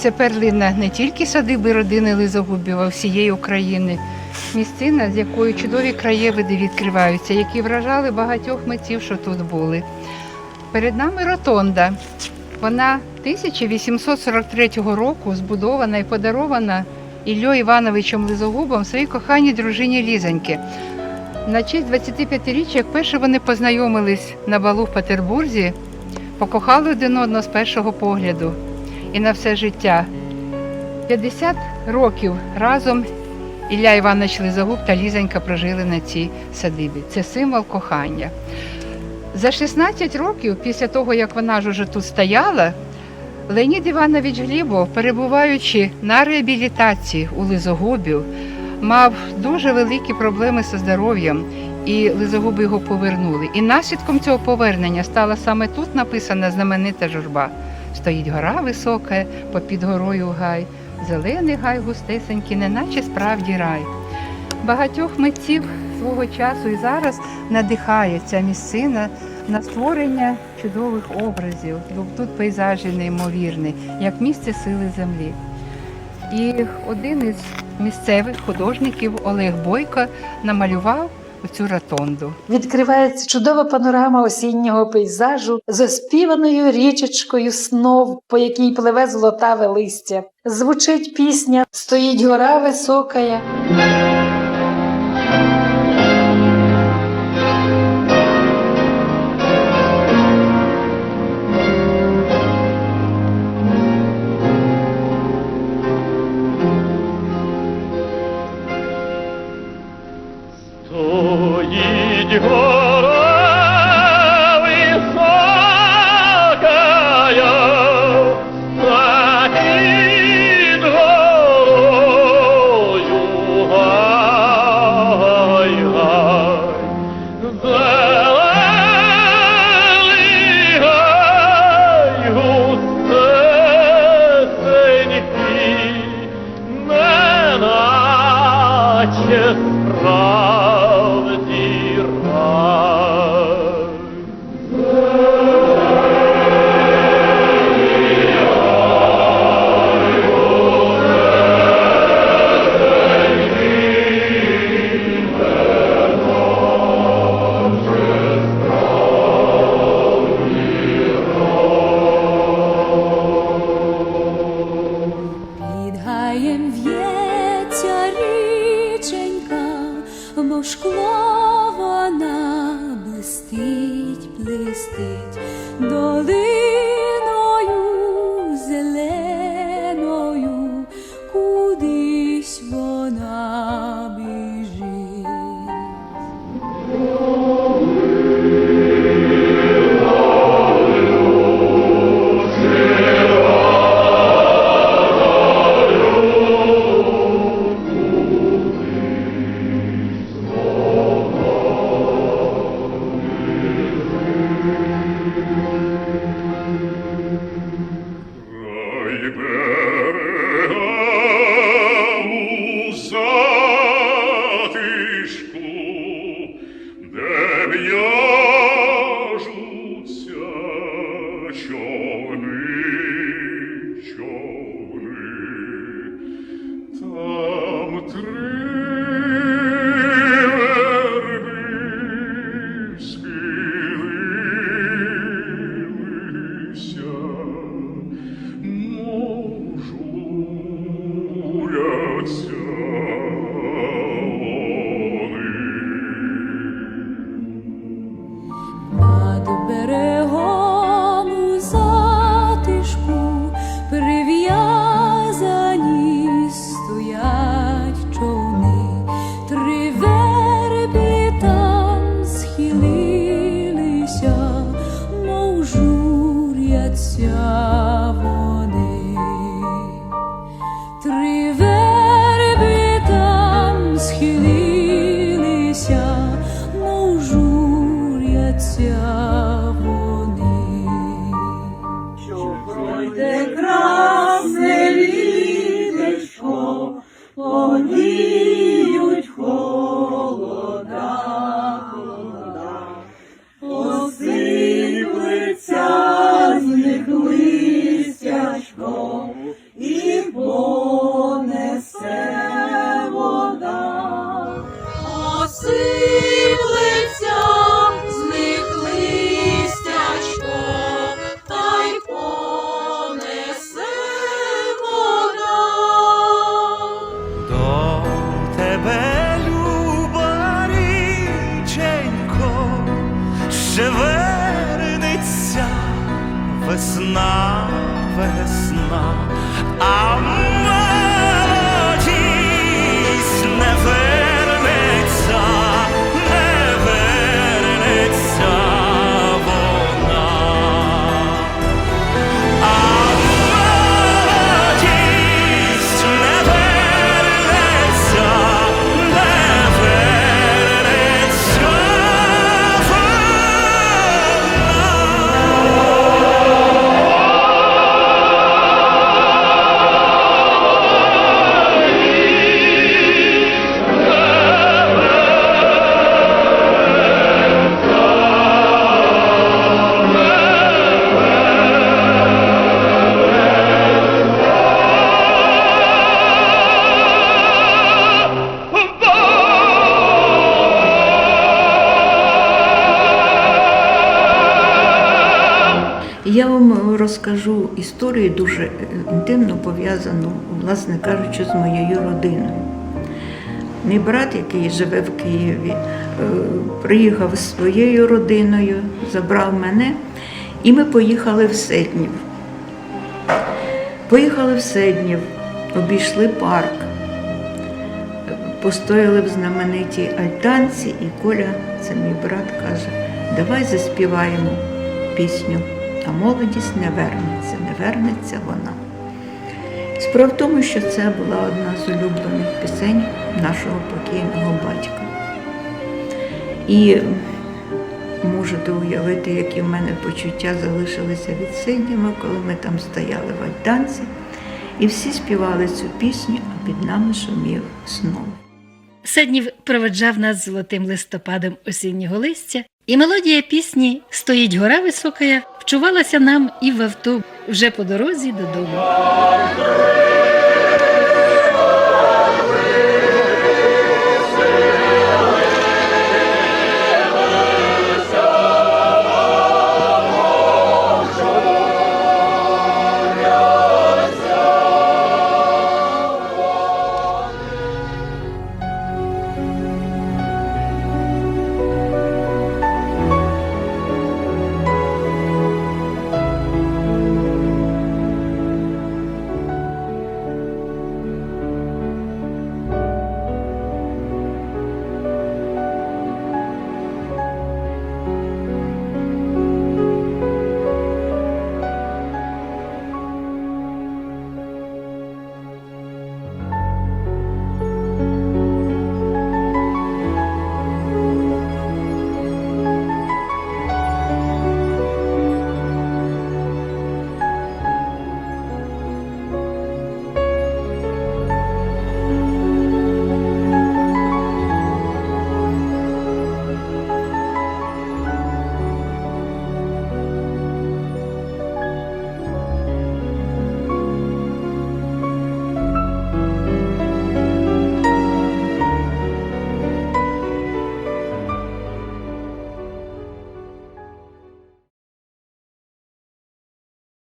Це перлина не тільки садиби родини Лизогубів, а всієї України. Місцина, з якої чудові краєвиди відкриваються, які вражали багатьох митців, що тут були. Перед нами ротонда. Вона 1843 року збудована і подарована Іллею Івановичем Лизогубом своїй коханій дружині Лізоньки. На честь 25-річчя, як перше вони познайомились на балу в Петербурзі, покохали один одного з першого погляду і на все життя. 50 років разом Ілля Іванович Лизогуб та Лізонька прожили на цій садибі. Це символ кохання. За 16 років після того, як вона ж уже тут стояла, Леонід Іванович Глібов, перебуваючи на реабілітації у Лизогубів, мав дуже великі проблеми зі здоров'ям, і Лизогуби його повернули. І наслідком цього повернення стала саме тут написана знаменита журба. Стоїть гора висока, попід горою гай, зелений гай густесенький, неначе справді рай. Багатьох митців свого часу і зараз надихає ця місцина на створення чудових образів. Тут пейзажі неймовірні, як місце сили землі. І один із місцевих художників Олег Бойко намалював цю ротонду. Відкривається чудова панорама осіннього пейзажу з оспіваною річечкою снов, по якій пливе золотаве листя. Звучить пісня Стоїть гора високая. Стоїть гора високая, а під горою гай, гай. Весна, весна, а Я вам розкажу історію дуже е, інтимно пов'язану, власне кажучи, з моєю родиною. Мій брат, який живе в Києві, е, приїхав зі своєю родиною, забрав мене, і ми поїхали в Седнів. Поїхали в Седнів, обійшли парк, постояли в знаменитій альтанці, і Коля, це мій брат, каже, давай заспіваємо пісню, а молодість не вернеться, не вернеться вона. Справа в тому, що це була одна з улюблених пісень нашого покійного батька. І можете уявити, які в мене почуття залишилися від Сидніма, коли ми там стояли в альтанці, і всі співали цю пісню, а під нами шумів снов. Седнів проведжав нас золотим листопадом осіннього листя, і мелодія пісні Стоїть гора високая вчувалася нам і в авто вже по дорозі додому.